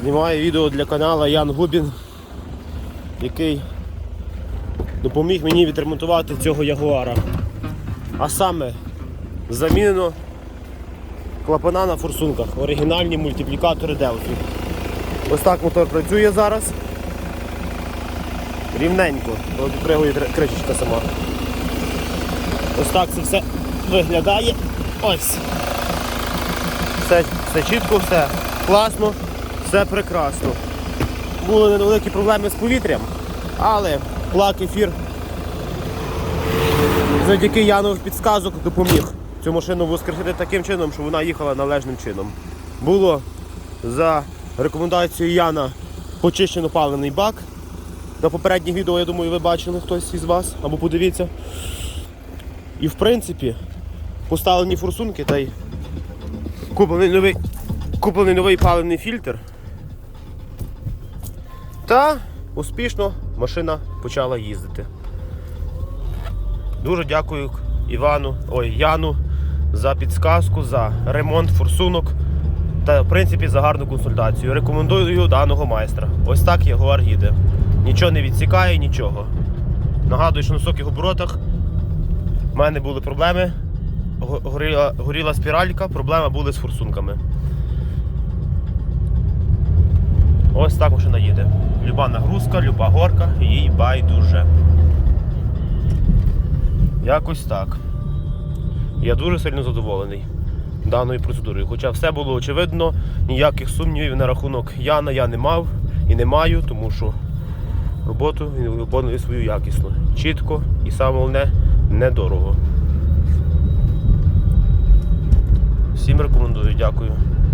Знімаю відео для каналу Ян Губін, який допоміг мені відремонтувати цього ягуара. А саме замінено клапана на форсунках, оригінальні мультиплікатори Delphi. Ось так мотор працює зараз. Рівненько, От відпригує кри- кришечка сама. Ось так це все виглядає. Ось. Все, все чітко, все класно, все прекрасно. Були невеликі проблеми з повітрям, але плак ефір завдяки Янових підсказок допоміг цю машину воскресити таким чином, щоб вона їхала належним чином. Було за рекомендацією Яна почищено паливний бак. На попередніх відео, я думаю, ви бачили хтось із вас або подивіться. І в принципі поставлені форсунки та й куплений новий, куплений новий паливний фільтр. Та успішно машина почала їздити. Дуже дякую Івану, ой, Яну за підсказку, за ремонт форсунок та в принципі за гарну консультацію. Рекомендую даного майстра. Ось так Ягуар їде. Нічого не відсікає, нічого. Нагадую, що на високих оборотах в мене були проблеми. Горіла, горіла спіралька, проблеми були з форсунками. Ось так машина їде. Люба нагрузка, люба горка, їй байдуже. Якось так. Я дуже сильно задоволений даною процедурою. Хоча все було очевидно, ніяких сумнівів на рахунок Яна я не мав і не маю, тому що роботу він виконує свою якісно. Чітко і саме головне недорого. Всім рекомендую, дякую.